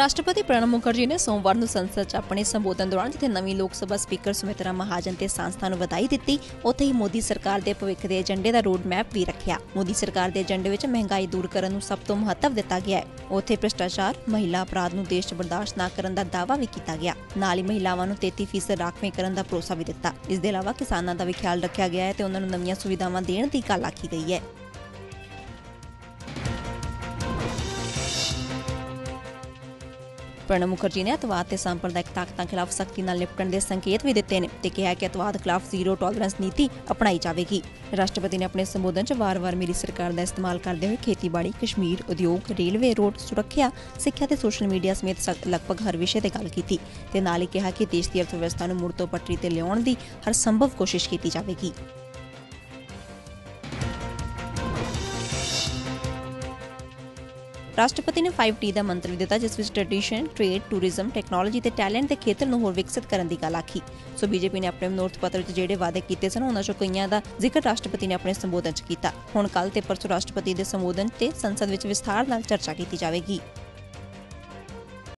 ਰਾਸ਼ਟਰਪਤੀ ਪ੍ਰਣਬ ਮੁਖਰਜੀ ਨੇ ਸੋਮਵਾਰ ਨੂੰ ਸੰਸਦ 'ਚ ਆਪਣੇ ਸੰਬੋਧਨ ਦੌਰਾਨ ਜਿੱਥੇ ਨਵੀਂ ਲੋਕ ਸਭਾ ਸਪੀਕਰ ਸੁਮਿਤਰਾ ਮਹਾਜਨ ਤੇ ਸੰਸਥਾ ਨੂੰ ਵਧਾਈ ਦਿੱਤੀ, ਉੱਥੇ ਹੀ ਮੋਦੀ ਸਰਕਾਰ ਦੇ ਭਵਿੱਖ ਦੇ ਏਜੰਡੇ ਦਾ ਰੋਡ ਮੈਪ ਵੀ ਰੱਖਿਆ। ਮੋਦੀ ਸਰਕਾਰ ਦੇ ਏਜੰਡੇ ਵਿੱਚ ਮਹਿੰਗਾਈ ਦੂਰ ਕਰਨ ਨੂੰ ਸਭ ਤੋਂ ਮਹੱਤਵ ਦਿੱਤਾ ਗਿਆ ਹੈ। ਉੱਥੇ ਭ੍ਰਿਸ਼ਟਾਚਾਰ, ਮਹਿਲਾ ਅਪਰਾਧ ਨੂੰ ਦੇਸ਼ 'ਚ ਬਰਦਾਸ਼ਤ ਨਾ ਕਰਨ ਦਾ ਦਾਅਵਾ ਵੀ ਕੀਤਾ ਗਿਆ। ਨਾਲ ਹੀ ਮਹਿਲਾਵਾਂ ਨੂੰ 33% ਰਾਖਵੇਂ ਕਰਨ ਦਾ ਭਰੋਸਾ ਵੀ ਦਿੱਤਾ। ਇਸ ਦੇ ਇਲਾਵਾ ਕਿਸਾਨਾਂ ਦਾ ਵੀ ਖਿਆਲ ਰੱਖਿਆ ਗਿਆ ਹੈ ਤੇ ਉਹਨਾਂ ਨੂੰ ਨਵੀਆਂ ਸੁਵਿਧਾਵਾਂ ਦੇਣ ਦੀ ਗੱਲ ਆਖੀ ਗਈ ਹੈ। ਪ੍ਰਣਬ ਮੁਖਰਜੀ ਨੇ ਅਤਵਾਦ ਤੇ ਸੰਪਰਦਾਇਕ ਤਾਕਤਾਂ ਖਿਲਾਫ ਸਖਤੀ ਨਾਲ ਨਿਪਟਣ ਦੇ ਸੰਕੇਤ ਵੀ ਦਿੱਤੇ ਨੇ ਤੇ ਕਿਹਾ ਕਿ ਅਤਵਾਦ ਖਿਲਾਫ ਜ਼ੀਰੋ ਟੋਲਰੈਂਸ ਨੀਤੀ ਅਪਣਾਈ ਜਾਵੇਗੀ। ਰਾਸ਼ਟਰਪਤੀ ਨੇ ਆਪਣੇ ਸੰਬੋਧਨ 'ਚ ਵਾਰ-ਵਾਰ ਮੇਰੀ ਸਰਕਾਰ ਦਾ ਇਸਤੇਮਾਲ ਕਰਦੇ ਹੋਏ ਖੇਤੀਬਾੜੀ, ਕਸ਼ਮੀਰ, ਉਦਯੋਗ, ਰੇਲਵੇ, ਰੋਡ, ਸੁਰੱਖਿਆ, ਸਿੱਖਿਆ ਤੇ ਸੋਸ਼ਲ ਮੀਡੀਆ ਸਮੇਤ ਸਖ- ਲਗਭਗ ਹਰ ਵਿਸ਼ੇ ਤੇ ਗੱਲ ਕੀਤੀ ਤੇ ਨਾਲ ਹੀ ਕਿਹਾ ਕਿ ਦੇਸ਼ ਦੀ ਅਰਥ ਵਿਵਸਥਾ ਨੂੰ ਮੁੜ ਤੋਂ ਪਟਰੀ ਤੇ ਲਿਆਉਣ ਦੀ ਹਰ ਸੰਭਵ ਕੋਸ਼ਿਸ਼ ਕੀਤੀ ਜਾਵੇਗੀ। ਰਾਸ਼ਟਰਪਤੀ ਨੇ 5T ਦਾ ਮੰਤਰ ਵੀ ਦਿੱਤਾ ਜਿਸ ਵਿੱਚ ਟ੍ਰੈਡੀਸ਼ਨ, ਟ੍ਰੇਡ, ਟੂਰਿਜ਼ਮ, ਟੈਕਨੋਲੋਜੀ ਤੇ ਟੈਲੈਂਟ ਦੇ ਖੇਤਰ ਨੂੰ ਹੋਰ ਵਿਕਸਿਤ ਕਰਨ ਦੀ ਗੱਲ ਆਖੀ। ਸੋ ਬੀਜੇਪੀ ਨੇ ਆਪਣੇ ਮਨੋਰਥ ਪੱਤਰ ਵਿੱਚ ਜਿਹੜੇ ਵਾਅਦੇ ਕੀਤੇ ਸਨ ਉਹਨਾਂ ਚੋਂ ਕਈਆਂ ਦਾ ਜ਼ਿਕਰ ਰਾਸ਼ਟਰਪਤੀ ਨੇ ਆਪਣੇ ਸੰਬੋਧਨ 'ਚ ਕੀਤਾ। ਹੁਣ ਕੱਲ ਤੇ ਪਰਸੋਂ ਰਾਸ਼ਟਰਪਤੀ ਦੇ ਸੰਬੋਧਨ ਤੇ ਸੰਸਦ ਵਿੱਚ ਵਿਸਥਾਰ ਨਾਲ ਚਰਚਾ ਕੀਤੀ ਜਾਵੇਗੀ।